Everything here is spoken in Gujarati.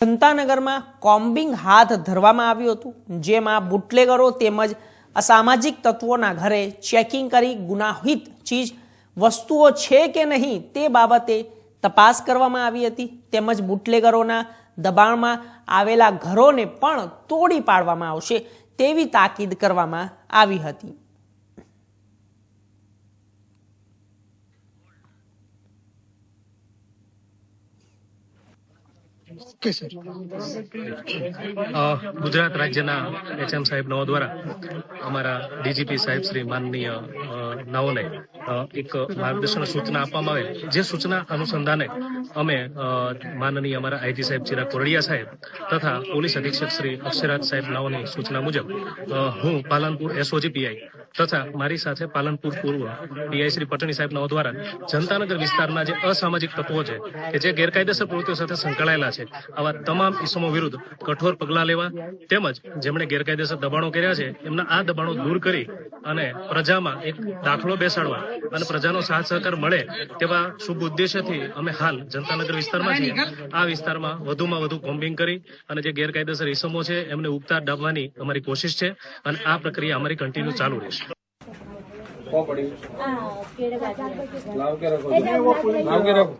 જનતાનગરમાં કોમ્બિંગ હાથ ધરવામાં આવ્યું હતું, જેમાં બુટલેગરો તેમજ અસામાજિક તત્વોના ઘરે ચેકિંગ કરી ગુનાહિત ચીજ વસ્તુઓ છે કે નહીં તે બાબતે તપાસ કરવામાં આવી હતી. તેમજ બુટલેગરોના દબાણમાં આવેલા ઘરોને પણ તોડી પાડવામાં આવશે તેવી તાકીદ કરવામાં આવી હતી. ગુજરાત રાજ્યના એચએમ સાહેબ નવો દ્વારા અમારા ડીજીપી સાહેબ શ્રી માનનીય નવોને એક માર્ગદર્શન સૂચના આપવામાં આવે જે સૂચના અનુસંધાને અમે માનનીય અમારા આઈજી સાહેબ ચિરાગ કોરડિયા સાહેબ તથા પોલીસ અધિક્ષક શ્રી અક્ષરાજ સાહેબ નવોની સૂચના મુજબ હું પાલનપુર એસઓજી પીઆઈ તથા મારી સાથે પાલનપુર પૂર્વ પીઆઈ શ્રી પટણી સાહેબ દ્વારા જનતાનગર વિસ્તારના જે અસામાજિક તત્વો છે કે જે ગેરકાયદેસર પ્રવૃત્તિઓ સાથે સંકળાયેલા છે, આવા તમામ ઇસમો વિરુદ્ધ કઠોર પગલાં લેવા તેમજ જેમણે ગેરકાયદેસર દબાણો કર્યા છે, એમના આ દબાણો દૂર કરી અને પ્રજામાં એક દાખલો બેસાડવા અને પ્રજાનો સાથ સહકાર મળે તેવા શુભ ઉદ્દેશ્યથી અમે હાલ જનતાનગર વિસ્તારમાં છીએ. આ વિસ્તારમાં વધુમાં વધુ કોમ્બિંગ કરી અને જે ગેરકાયદેસર ઇસમો છે, એમને ઉગતા દાબવાની અમારી કોશિશ છે અને આ પ્રક્રિયા અમારી કન્ટિન્યુ ચાલુ રહેશે. પડી લાવ કે રાખો લાવ કે રાખો?